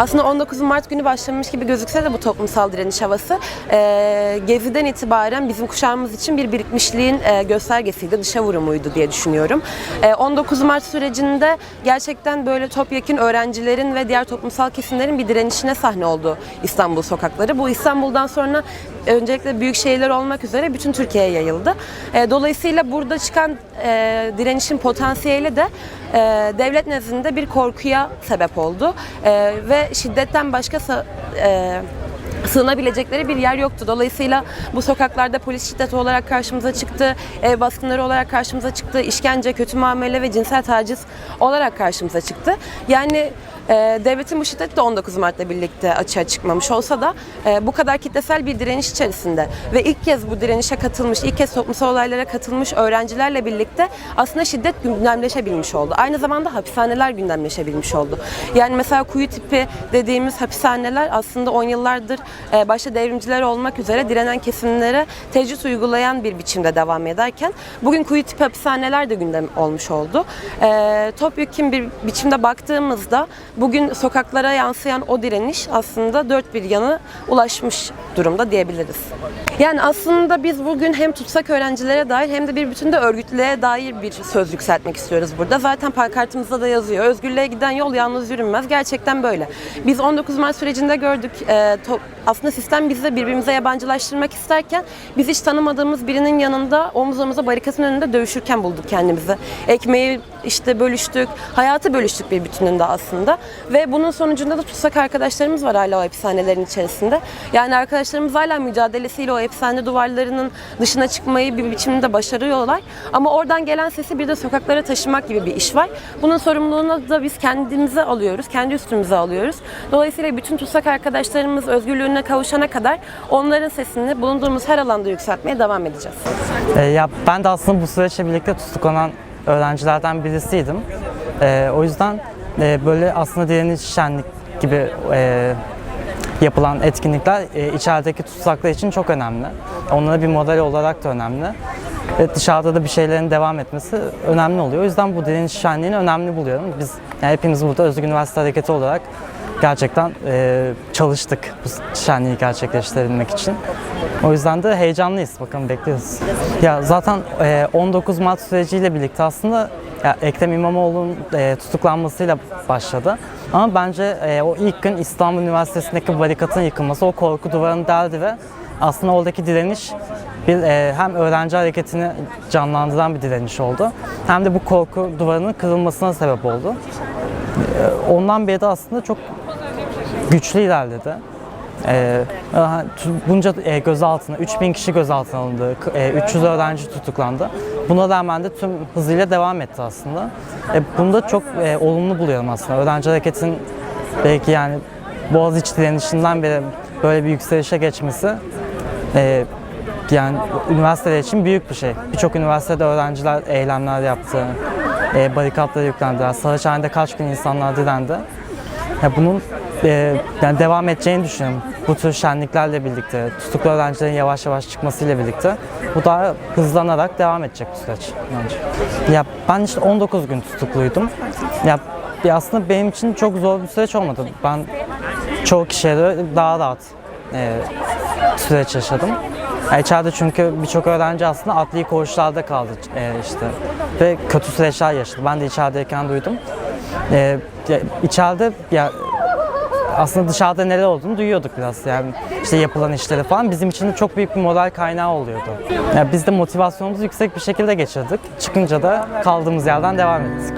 Aslında 19 Mart günü başlamış gibi gözükse de bu toplumsal direniş havası e, Gezi'den itibaren bizim kuşağımız için bir birikmişliğin e, göstergesiydi, dışa vurumuydu diye düşünüyorum. E, 19 Mart sürecinde gerçekten böyle topyekun öğrencilerin ve diğer toplumsal kesimlerin bir direnişine sahne oldu İstanbul sokakları. Bu İstanbul'dan sonra öncelikle büyük şehirler olmak üzere bütün Türkiye'ye yayıldı. E, dolayısıyla burada çıkan e, direnişin potansiyeli de e, devlet nezdinde bir korkuya sebep oldu. Ve şiddetten başka sığınabilecekleri bir yer yoktu. Dolayısıyla bu sokaklarda polis şiddeti olarak karşımıza çıktı, ev baskınları olarak karşımıza çıktı, işkence, kötü muamele ve cinsel taciz olarak karşımıza çıktı. Yani e, devletin bu şiddeti de 19 Mart'la birlikte açığa çıkmamış olsa da e, bu kadar kitlesel bir direniş içerisinde ve ilk kez bu direnişe katılmış, ilk kez toplumsal olaylara katılmış öğrencilerle birlikte aslında şiddet gündemleşebilmiş oldu. Aynı zamanda hapishaneler gündemleşebilmiş oldu. Yani mesela kuyu tipi dediğimiz hapishaneler aslında 10 yıllardır başta devrimciler olmak üzere direnen kesimlere tecrit uygulayan bir biçimde devam ederken bugün kuyu tipi hapishaneler de gündem olmuş oldu. E, topyekun bir biçimde baktığımızda bugün sokaklara yansıyan o direniş aslında dört bir yanı ulaşmış durumda diyebiliriz. Yani aslında biz bugün hem tutsak öğrencilere dair hem de bir bütün de örgütlüğe dair bir söz yükseltmek istiyoruz burada. Zaten pankartımızda da yazıyor. Özgürlüğe giden yol yalnız yürünmez. Gerçekten böyle. Biz 19 Mart sürecinde gördük. e, aslında sistem bizi birbirimize yabancılaştırmak isterken biz hiç tanımadığımız birinin yanında omuz omuza barikatın önünde dövüşürken bulduk kendimizi. Ekmeği işte bölüştük, hayatı bölüştük bir bütününde aslında. Ve bunun sonucunda da tutsak arkadaşlarımız var hala o hapishanelerin içerisinde. Yani arkadaşlarımız hala mücadelesiyle o hapishane duvarlarının dışına çıkmayı bir biçimde başarıyorlar. Ama oradan gelen sesi bir de sokaklara taşımak gibi bir iş var. Bunun sorumluluğunu da biz kendimize alıyoruz, kendi üstümüze alıyoruz. Dolayısıyla bütün tutsak arkadaşlarımız özgürlüğüne kavuşana kadar onların sesini bulunduğumuz her alanda yükseltmeye devam edeceğiz. E, ya ben de aslında bu süreçle birlikte tutuklanan öğrencilerden birisiydim. E, o yüzden e, böyle aslında direniş şenlik gibi e, yapılan etkinlikler e, içerideki tutsaklar için çok önemli. Onlara bir model olarak da önemli. Ve dışarıda da bir şeylerin devam etmesi önemli oluyor. O yüzden bu direniş şenliğini önemli buluyorum. Biz yani hepimiz burada Özgür Üniversite Hareketi olarak gerçekten e, çalıştık bu şenliği gerçekleştirebilmek için. O yüzden de heyecanlıyız. Bakalım bekliyoruz. Ya zaten e, 19 Mart süreciyle birlikte aslında ya Ekrem İmamoğlu'nun e, tutuklanmasıyla başladı. Ama bence e, o ilk gün İstanbul Üniversitesi'ndeki barikatın yıkılması o korku duvarını deldi ve aslında oradaki direniş bir e, hem öğrenci hareketini canlandıran bir direniş oldu. Hem de bu korku duvarının kırılmasına sebep oldu. E, ondan beri de aslında çok güçlü ilerledi. Tu- bunca e, gözaltına, 3000 kişi gözaltına alındı, e, 300 öğrenci tutuklandı. Buna rağmen de tüm hızıyla devam etti aslında. E, bunu da çok e, olumlu buluyorum aslında. Öğrenci hareketin belki yani Boğaziçi direnişinden beri böyle bir yükselişe geçmesi e, yani üniversiteler için büyük bir şey. Birçok üniversitede öğrenciler eylemler yaptı, e, barikatlara yüklendiler. Saraçhane'de kaç gün insanlar direndi. Ya bunun e, yani devam edeceğini düşünüyorum. Bu tür şenliklerle birlikte, tutuklu öğrencilerin yavaş yavaş çıkmasıyla birlikte bu daha hızlanarak devam edecek bu süreç bence. Ya ben işte 19 gün tutukluydum. Ya aslında benim için çok zor bir süreç olmadı. Ben çoğu kişiye göre daha rahat e, süreç yaşadım. Ya içeride çünkü birçok öğrenci aslında adli koğuşlarda kaldı e, işte ve kötü süreçler yaşadı. Ben de içerideyken duydum. E, içeride ya aslında dışarıda neler olduğunu duyuyorduk biraz yani işte yapılan işleri falan bizim için de çok büyük bir moral kaynağı oluyordu. Yani biz de motivasyonumuzu yüksek bir şekilde geçirdik. Çıkınca da kaldığımız yerden devam ettik.